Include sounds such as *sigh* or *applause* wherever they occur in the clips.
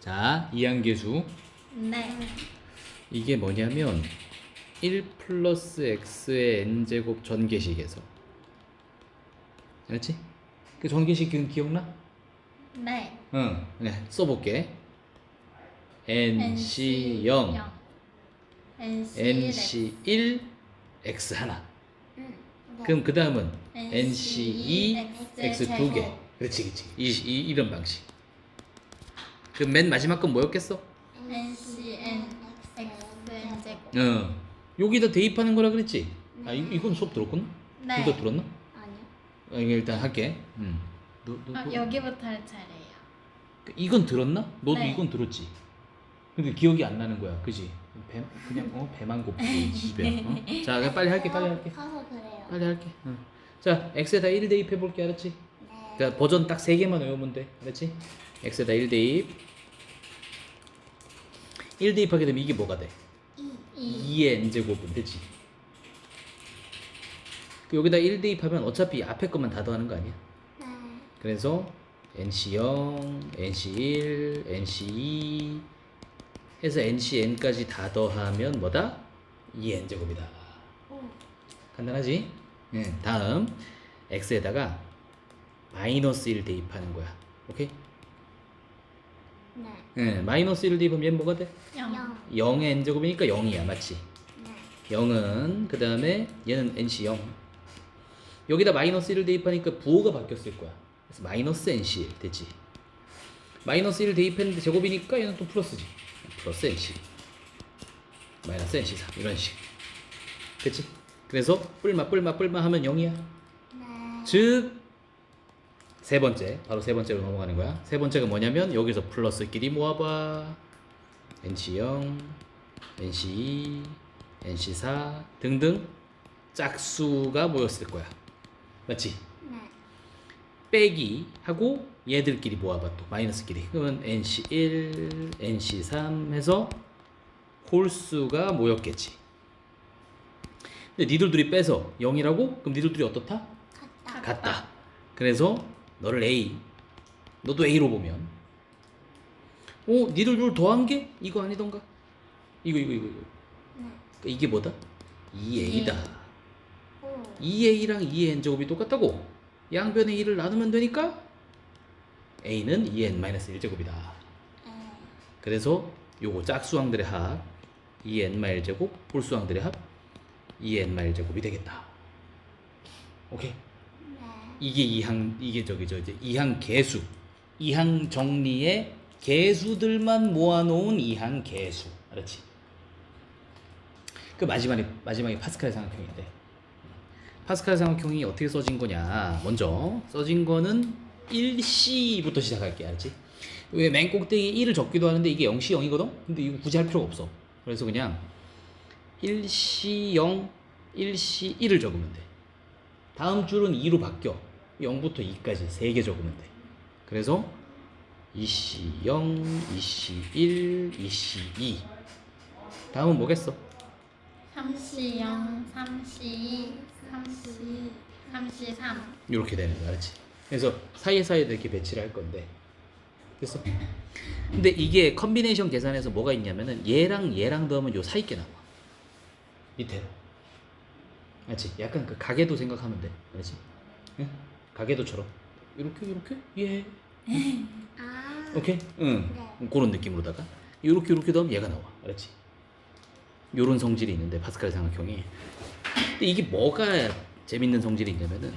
자, 이항계수. 네. 이게 뭐냐면 1 플러스 x의 n제곱 전개식에서 알았지? 그 전개식 기- 기억나? 네. 응. 네, 써볼게. nc 0, NC, nc 1, x 하나. 응. 그럼 그 다음은 NC nc 2, x 두 개. 그렇지, 그렇지. 이, 이 이런 방식. 그럼 맨 마지막 건 뭐였겠어? NC N X 제곱. 어. 여기다 대입하는 거라 그랬지? 아, 이, 이건 수업 들었구나? 네. 이거 들었나? 아니요. 아, 이거 일단 할게. 음. 너, 너, 아, 너- 여기부터 할 차례예요. 이건 들었나? 너도 네. 이건 들었지? 근데 기억이 안 나는 거야, 그지? 배, 그냥 어 배만 고프지 *laughs* 집에. 어? 자, 그냥 빨리 할게, 빨리 할게, 가서 그래요. 빨리 할게. 응. 자, x에다 1 대입해 볼게, 알았지? 네. 그러니까 버전 딱 세 개만 외우면 돼, 알았지? x에다 1 대입. 1 대입하게 되면 이게 뭐가 돼? 이. 2의 n 제곱은 되지. 그 여기다 1 대입하면 어차피 앞에 것만 다 더하는 거 아니야? 네. 그래서 NC0, NC1, NC2 해서 NCN까지 다 더하면 뭐다? 2N 제곱이다. 오. 간단하지? 예, 다음 X에다가 마이너스 1 대입하는 거야. 오케이? 네. 예, 마이너스 1 대입하면 얘는 뭐가 돼? 영. 영. 0의 N 제곱이니까 0이야. 맞지? 네. 0은 그 다음에 얘는 NC0 여기다 마이너스 1을 대입하니까 부호가 바뀌었을 거야 그래서 마이너스 NC1 되지 마이너스 1을 대입했는데 제곱이니까 얘는 또 플러스지 플러스 NC 마이너스 NC3 이런 식 그치? 그래서 뿔마 뿔마 뿔마 하면 0이야 네. 즉 세 번째 바로 세 번째로 넘어가는 거야 세 번째가 뭐냐면 여기서 플러스끼리 모아봐 NC0 NC2 NC4 등등 짝수가 모였을 거야 맞지? 네. 빼기 하고 얘들끼리 모아봐 또 마이너스끼리 그러면 NC1 NC3 해서 홀수가 모였겠지 근데 니들 둘이 빼서 0이라고? 그럼 니들 둘이 어떻다? 갔다. 같다. 그래서 너를 A, 너도 A로 보면, 어, 니들 둘 더한 게 이거 아니던가? 이거 이거 이거 이거. 네. 그러니까 이게 뭐다? 2A다. 오. 2A랑 2의 n 제곱이 똑같다고. 양변의 2를 나누면 되니까 A는 2n 1제곱이다. 네. 그래서 요거 짝수항들의 합 2n 1제곱, 홀수항들의 합 2n 1제곱이 되겠다. 오케이. 네. 이게 이항 이게 저기 저 이제 이항 개수 이항 정리의 개수들만 모아놓은 이항 개수 알았지? 그 마지막에 마지막에 파스칼 삼각형인데 파스칼 삼각형이 어떻게 써진 거냐 먼저 써진 거는 1C부터 시작할게 알았지? 왜맨 꼭대기 1을 적기도 하는데 이게 0C 0이거든? 근데 이거 굳이 할 필요가 없어 그래서 그냥 1C 0 1C 1을 적으면 돼 다음 줄은 2로 바뀌어. 0부터 2까지 3개 적으면 돼. 그래서 2C 0, 2C 1, 2C 2. 다음은 뭐겠어? 3C 0, 3C 2, 3C 3C 3. 이렇게 되는 거야, 알았지? 그래서 사이사이에 이렇게 배치를 할 건데. 됐어? 근데 이게 컨비네이션 계산에서 뭐가 있냐면은 얘랑 얘랑 더하면 요 사이 게 나와. 밑에. 알지? 약간 그 가계도 생각하면 돼. 알지? 응? 가계도처럼. 이렇게 이렇게 예. 아. 오케이? 응. 네. 그런 느낌으로다가 이렇게 이렇게 넣으면 얘가 나와. 알았지? 요런 성질이 있는데 파스칼 삼각형이. 근데 이게 뭐가 재밌는 성질이 있냐면은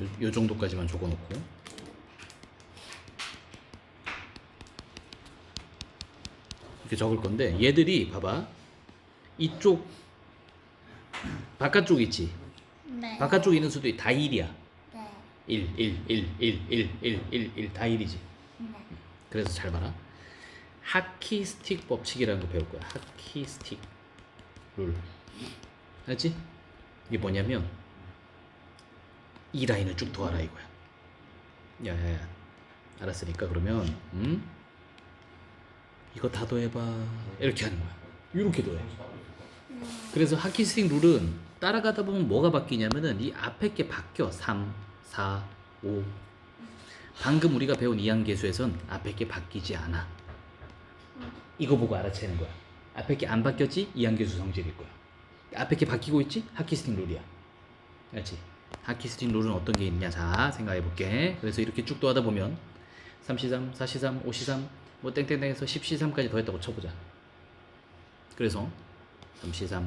요, 요 정도까지만 적어놓고 이렇게 적을 건데 얘들이 봐봐 이쪽 바깥쪽 있지 네. 바깥쪽에 있는 수도 다 1이야 네. 1 1 1 1 1 1 1 1 다 1이지 네. 그래서 잘 봐라 하키 스틱 법칙이라는 거 배울 거야 하키 스틱 룰 알지? 이게 뭐냐면 이 라인을 쭉 더하라 이거야 야야야 알았으니까 그러면 음? 이거 다 더해봐. 이렇게 하는 거야. 이렇게 더해. 네. 그래서 하키스틱 룰은 따라가다 보면 뭐가 바뀌냐면은 이 앞에 게 바뀌어. 3, 4, 5 방금 우리가 배운 이항계수에선 앞에 게 바뀌지 않아. 이거 보고 알아채는 거야. 앞에 게 안 바뀌었지? 이항계수 성질일 거야. 앞에 게 바뀌고 있지? 하키스틱 룰이야. 그렇지? 하키스틱 룰은 어떤 게 있냐? 자 생각해 볼게. 그래서 이렇게 쭉 더하다 보면 3C3, 4C3, 5C3 뭐 땡땡땡해서 10C3까지 더했다고 쳐보자. 그래서 3C3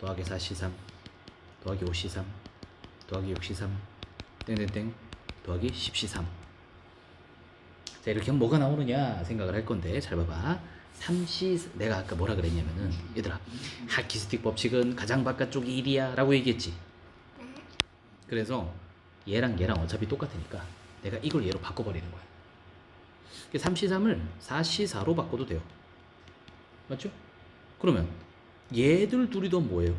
더하기 4C3 더하기 5C3 더하기 6C3 땡땡땡 더하기 10C3 자 이렇게 하면 뭐가 나오느냐 생각을 할 건데 잘 봐봐. 3C 내가 아까 뭐라 그랬냐면은 얘들아 하키스틱 법칙은 가장 바깥쪽이 1이야 라고 얘기했지. 그래서 얘랑 얘랑 어차피 똑같으니까 내가 이걸 얘로 바꿔버리는 거야 3C3을 4C4로 바꿔도 돼요 맞죠? 그러면 얘들 둘이 더 뭐예요?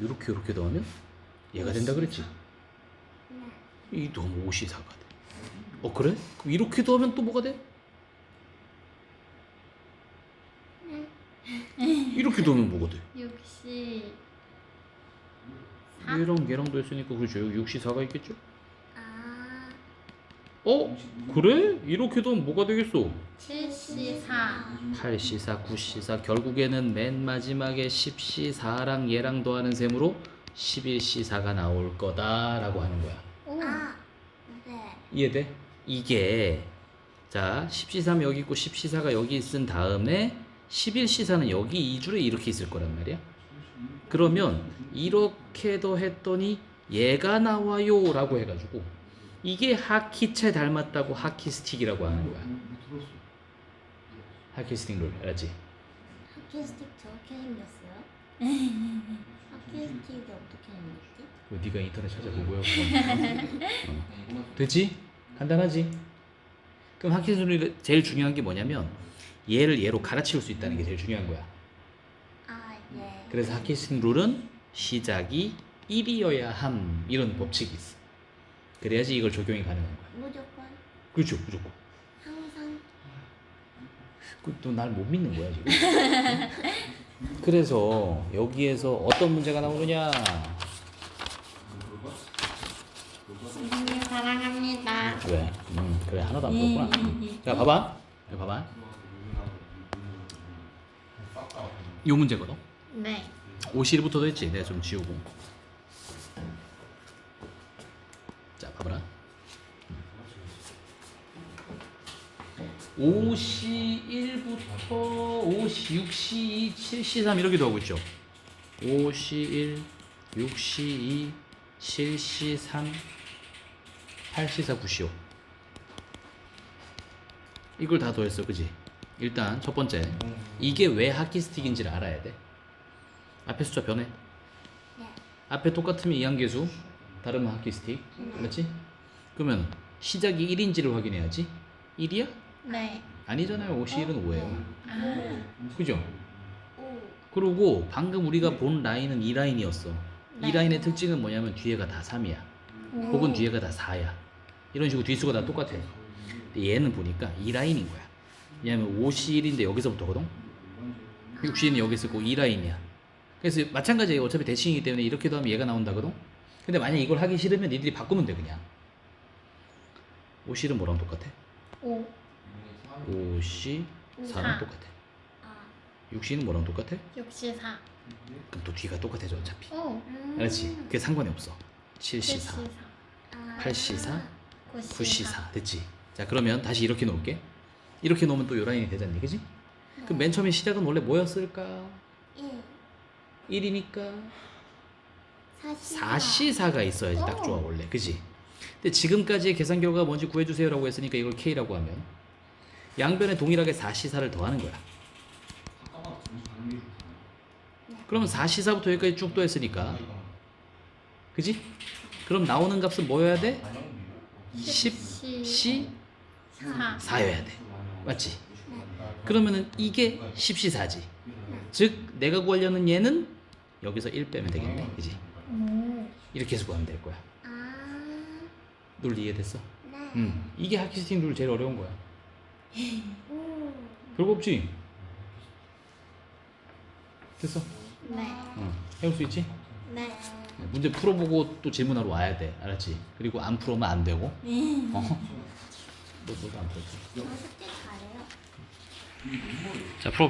이렇게 이렇게 더하면 얘가 된다 그랬지? 이 더하면 5C4가 돼. 어 그래? 그럼 이렇게 더하면 또 뭐가 돼? 이렇게 더하면 뭐가 돼? 60 사? 얘랑 얘랑도 했으니까 그렇죠. 여기 6C4가 있겠죠? 아, 어? 그래? 이렇게 더하면 뭐가 되겠어? 74 8C4, 9C4 결국에는 맨 마지막에 10C4랑 얘랑 더하는 셈으로 11C4가 나올 거다라고 하는 거야. 오. 아, 네. 이해돼? 이게 자 10C3 여기 있고 10C4가 여기 있은 다음에 11C4는 여기 이 줄에 이렇게 있을 거란 말이야. 그러면 이렇게 더 했더니 얘가 나와요 라고 해가지고 이게 하키채 닮았다고 하키스틱이라고 하는 거야. 하키스틱 룰 알았지? 하키스틱 저렇게 생겼어요? *laughs* 하키스틱이 어떻게 생겼지? 뭐 네가 인터넷 찾아보고요. 어. 됐지? 간단하지? 그럼 하키스룰이 제일 중요한 게 뭐냐면 얘를 얘로 갈아치울 수 있다는 게 제일 중요한 거야. 아, 예. 그래서 하키스틱 룰은 시작이 1이어야 함 이런 법칙이 있어. 그래야지 이걸 적용이 가능한 거야. 무조건 그렇죠, 무조건. 항상 또날 못 믿는 거야 지금. *laughs* 그래서 여기에서 어떤 문제가 나오느냐? 선생님 사랑합니다 왜? 음, 그래 하나도 안 보였구나. 자, 봐봐. 여기 봐봐. 요 문제거든. 네 51부터도 했지. 내가 좀 지우고. 자, 봐봐라. 5C1부터 5C, 6C2, 7C3 이렇게도 하고 있죠. 5C1, 6C2, 7C3, 8C4, 9C5. 이걸 다 더했어, 그지? 일단 첫 번째, 이게 왜 하키 스틱인지를 알아야 돼. 앞에 숫자 변해. 네. 앞에 똑같으면 이항계수, 다르면 하키 스틱, 맞지? 그러면 시작이 1인지를 확인해야지. 1이야? 네 아니잖아요. 51은 5예요. 아, 그죠? 오, 그리고 방금 우리가 본 라인은 이 라인이었어. 이 네. 라인의 특징은 뭐냐면 뒤에가 다 3이야. 혹은 뒤에가 다 4야. 이런 식으로 뒤수가 다 똑같아. 근데 얘는 보니까 이 라인인 거야. 왜냐면 51인데 여기서부터거든. 60는 여기 있고 이 라인이야. 그래서 마찬가지예요. 어차피 대칭이기 때문에 이렇게도 하면 얘가 나온다거든. 근데 만약 이걸 하기 싫으면 니들이 바꾸면 돼 그냥. 50은 뭐랑 똑같아? 5 50, 4랑 사. 똑같아. 아, 60은 뭐랑 똑같아? 64 그럼 또 뒤가 똑같아져 어차피. 오 음. 알았지? 그게 상관이 없어. 7C4, 74 아, 8C4, 94 9C4 됐지? 자 그러면 다시 이렇게 놓을게. 이렇게 놓으면 또 요 라인이 되잖니, 그지? 그럼 맨 처음에 시작은 원래 뭐였을까? 1, 1이니까 4C, 4C4가 있어야지 딱 좋아 원래, 그지? 근데 지금까지의 계산 결과가 뭔지 구해주세요라고 했으니까 이걸 K라고 하면 양변에 동일하게 4C4를 더하는 거야. 그러면 4C4부터 여기까지 쭉 더했으니까 그지? 그럼 나오는 값은 뭐여야 돼? 10C 4 4여야 돼. 맞지? 그러면은 이게 10C4지. 즉 내가 구하려는 얘는 여기서 1 빼면 되겠네. 그지? 오 이렇게 해서 구하면 될 거야. 아, 룰 이해됐어? 네. 음. 이게 하키스팅 룰 제일 어려운 거야. 오, 별거 없지? 됐어? 네. 응. 해올 수 있지? 네. 문제 풀어보고 또 질문하러 와야 돼. 알았지? 그리고 안 풀으면 안 되고. 네. 어? 너, 너도 안 풀었지? 저 숙제 잘해요. 자, 풀어.